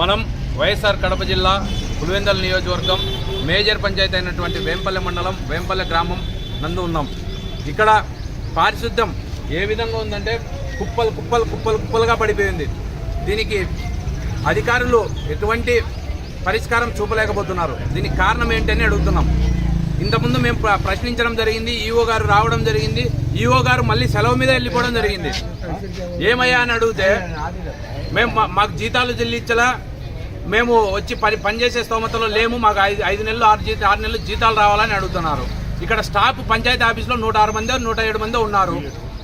మనం వైఎస్ఆర్ కడప జిల్లా పులివెందల నియోజకవర్గం మేజర్ పంచాయతీ అయినటువంటి వేంపల్లె మండలం వేంపల్లె గ్రామం నందు ఉన్నాం. ఇక్కడ పారిశుద్ధ్యం ఏ విధంగా ఉందంటే కుప్పలు కుప్పలు కుప్పలు కుప్పలుగా పడిపోయింది. దీనికి అధికారులు ఎటువంటి పరిష్కారం చూపలేకపోతున్నారు. దీనికి కారణం ఏంటని అడుగుతున్నాం. ఇంతకుముందు మేము ప్ర- ప్రశ్నించడం జరిగింది ఈఓ గారు రావడం జరిగింది ఈఓ గారు మళ్ళీ సెలవు మీద వెళ్ళిపోవడం జరిగింది. ఏమయ్యా అని అడిగితే మేము మా- మాకు జీతాలు చెల్లించలా మేము వచ్చి పని పనిచేసే స్తోమతలో లేము మాకు ఐదు ఐదు నెలలు ఆరు జీత ఆరు నెలలు జీతాలు రావాలని అడుగుతున్నారు. ఇక్కడ స్టాఫ్ పంచాయతీ ఆఫీస్లో నూట ఆరు మంది నూట ఏడు మంది ఉన్నారు.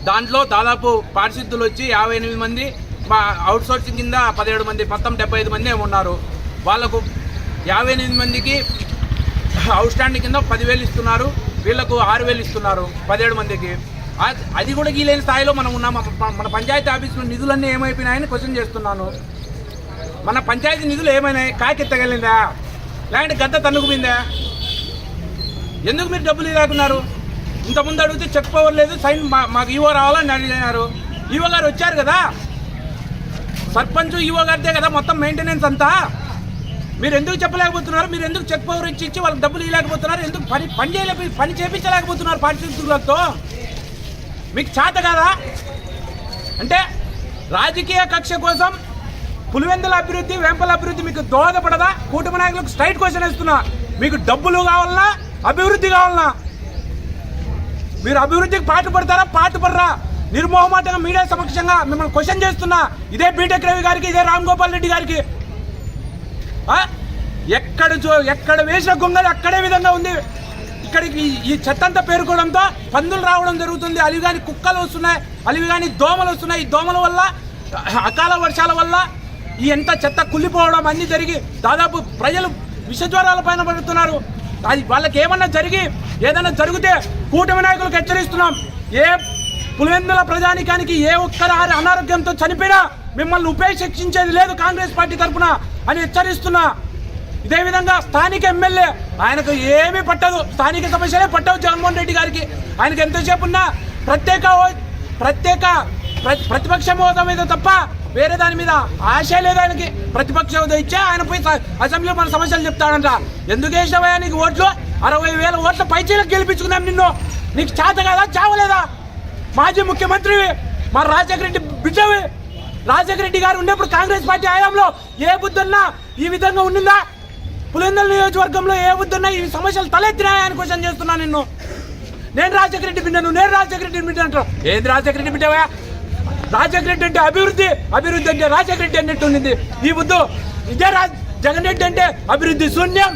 దాంట్లో దాదాపు పారిశుద్ధులు వచ్చి యాభై ఎనిమిది మంది మా అవుట్ సోర్సింగ్ కింద పదిహేడు మంది మొత్తం డెబ్బై ఐదు మంది ఉన్నారు. వాళ్ళకు యాభై ఎనిమిది మందికి అవుట్ స్టాండ్ కింద పదివేలు ఇస్తున్నారు. వీళ్ళకు ఆరు వేలు ఇస్తున్నారు పదిహేడు మందికి. అది- అది కూడా గీలేని స్థాయిలో మనం ఉన్నాం. మన- పంచాయతీ ఆఫీసులో నిధులన్నీ ఏమైపోయినాయని క్వశ్చన్ చేస్తున్నాను. మన పంచాయతీ నిధులు ఏమైనాయి? కాకెత్తగలిందా? లేదంటే గద్ద తన్నుకుపోయిందా? ఎందుకు మీరు డబ్బులు ఇదాకున్నారు ఇంతకుముందు అడిగితే చెక్ పవర్ లేదు సైన్ మా- మాకు ఈవో రావాలని అడిగినారు ఈవో గారు వచ్చారు కదా? సర్పంచ్ ఈవో గారిదే కదా మొత్తం మెయింటెనెన్స్ అంతా? మీరు ఎందుకు చెప్పలేకపోతున్నారు? మీరు ఎందుకు చెక్ పవర్ ఇచ్చి ఇచ్చి వాళ్ళకి డబ్బులు ఇవ్వలేకపోతున్నారు? ఎందుకు పని పని చేయలే పని చేపించలేకపోతున్నారు పారిశుద్ధులతో మీకు చేత కాదా? అంటే రాజకీయ కక్ష కోసం పులివెందుల అభివృద్ధి వెంపల అభివృద్ధి మీకు దోహదపడదా? కూటమి నాయకులకు స్ట్రైట్ క్వశ్చన్ ఇస్తున్నా మీకు డబ్బులు కావాలన్నా అభివృద్ధి కావాలన్నా. మీరు అభివృద్ధికి పాటుపడతారా పాటుపడరా నిర్మోహమాటంగా మీడియా సమక్షంగా మిమ్మల్ని క్వశ్చన్ చేస్తున్నా. ఇదే బీటెక్ రవి గారికి ఇదే రామ్ గోపాల్ రెడ్డి గారికి. ఎక్కడ చూ- ఎక్కడ వేసిన గొంగలు అక్కడే విధంగా ఉంది. ఇక్కడికి ఈ- చెత్తంతా చెత్త పేరుకోవడంతో పందులు రావడం జరుగుతుంది. అలివి కానీ కుక్కలు వస్తున్నాయి అలివిగాని దోమలు వస్తున్నాయి. ఈ దోమల వల్ల అకాల వర్షాల వల్ల ఈ ఎంత చెత్త కుళ్ళిపోవడం అన్నీ జరిగి దాదాపు ప్రజలు విషజ్వరాల పైన పడుతున్నారు. అది వాళ్ళకి ఏమన్నా జరిగి ఏదైనా జరిగితే కూటమి నాయకులకు హెచ్చరిస్తున్నాం. ఏ పులివెందుల ప్రజానికానికి ఏ ఒక్కరు అనారోగ్యంతో చనిపోయినా మిమ్మల్ని ఉపేక్షించేది లేదు కాంగ్రెస్ పార్టీ తరఫున అని హెచ్చరిస్తున్నా. ఇదే విధంగా స్థానిక ఎమ్మెల్యే ఆయనకు ఏమీ పట్టదు. స్థానిక సమస్యలే పట్టవు జగన్మోహన్ రెడ్డి గారికి. ఆయనకు ఎంతసేపు ఉన్నా ప్రత్యేక ప్రత్యేక ప్రతిపక్ష హోదా మీద తప్ప వేరే దాని మీద ఆశ లేదు ఆయనకి. ప్రతిపక్ష హోదా ఇచ్చే ఆయన పోయి స- అసెంబ్లీలో మన సమస్యలు చెప్తాడంట. ఎందుకు వేసినవా నీకు ఓట్లు? అరవై వేల ఓట్ల పైచీలకు గెలిపించుకున్నాం నిన్ను. నీకు చేత కదా? చావలేదా? మాజీ ముఖ్యమంత్రి మా రాజశేఖర రెడ్డి బిడ్డవి. రాజశేఖర రెడ్డి గారు ఉన్నప్పుడు కాంగ్రెస్ పార్టీ హయాంలో ఏ బుద్ధున్నా ఈ విధంగా ఉండిందా? పులిందల నియోజకవర్గంలో ఏ బుద్ధున్నా ఈ సమస్యలు తలెత్తినాయా క్వశ్చన్ చేస్తున్నా నిన్ను. నేను రాజశేఖర రెడ్డి బిడ్డను నేను రాజశేఖర రెడ్డి బిడ్డ అంటారు ఏది రాజశేఖర రెడ్డి బిడ్డవా? రాజశేఖర రెడ్డి అంటే అభివృద్ధి అభివృద్ధి అంటే రాజశేఖర రెడ్డి అన్నట్టు ఉండింది. ఈ బుద్ధు ఇదే రాజ్ జగన్ రెడ్డి అంటే అభివృద్ధి శూన్యం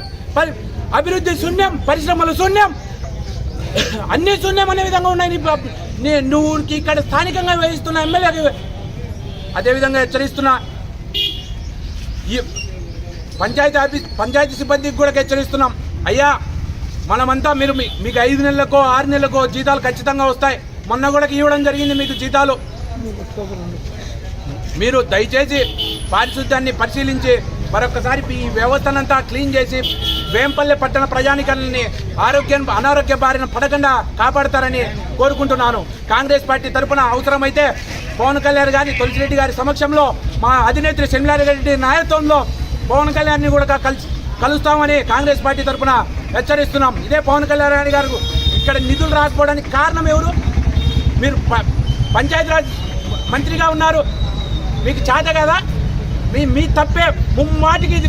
అభివృద్ధి శూన్యం పరిశ్రమలు శూన్యం. అన్ని శూన్యం అనే విధంగా ఉన్నాయి. నువ్వు ఇక్కడ స్థానికంగా వేయిస్తున్న ఎమ్మెల్యేకి అదేవిధంగా హెచ్చరిస్తున్నా ఈ పంచాయతీ ఆఫీస్ పంచాయతీ సిబ్బందికి కూడా హెచ్చరిస్తున్నాం. అయ్యా మనమంతా మీరు మీ- మీకు ఐదు నెలలకో ఆరు నెలలకో జీతాలు ఖచ్చితంగా వస్తాయి. మొన్న కూడా ఇవ్వడం జరిగింది మీకు జీతాలు. మీరు దయచేసి పారిశుద్ధ్యాన్ని పరిశీలించి మరొకసారి ఈ వ్యవస్థనంతా క్లీన్ చేసి వేంపల్లె పట్టణ ప్రజానికాలని ఆరోగ్యం అనారోగ్య బారిన పడకుండా కాపాడతారని కోరుకుంటున్నాను. కాంగ్రెస్ పార్టీ తరఫున అవసరమైతే పవన్ కళ్యాణ్ గారి తులసిరెడ్డి గారి సమక్షంలో మా అధినేత్రి రెడ్డి నాయకత్వంలో పవన్ కళ్యాణ్ని కూడా కలిసి కలుస్తామని కాంగ్రెస్ పార్టీ తరఫున హెచ్చరిస్తున్నాం. ఇదే పవన్ కళ్యాణ్ గారు ఇక్కడ నిధులు రాకపోవడానికి కారణం ఎవరు? మీరు ప- పంచాయతీరాజ్ మంత్రిగా ఉన్నారు. మీకు చేత కదా? మీ మీ తప్పే. ముమ్మాటికి ఇది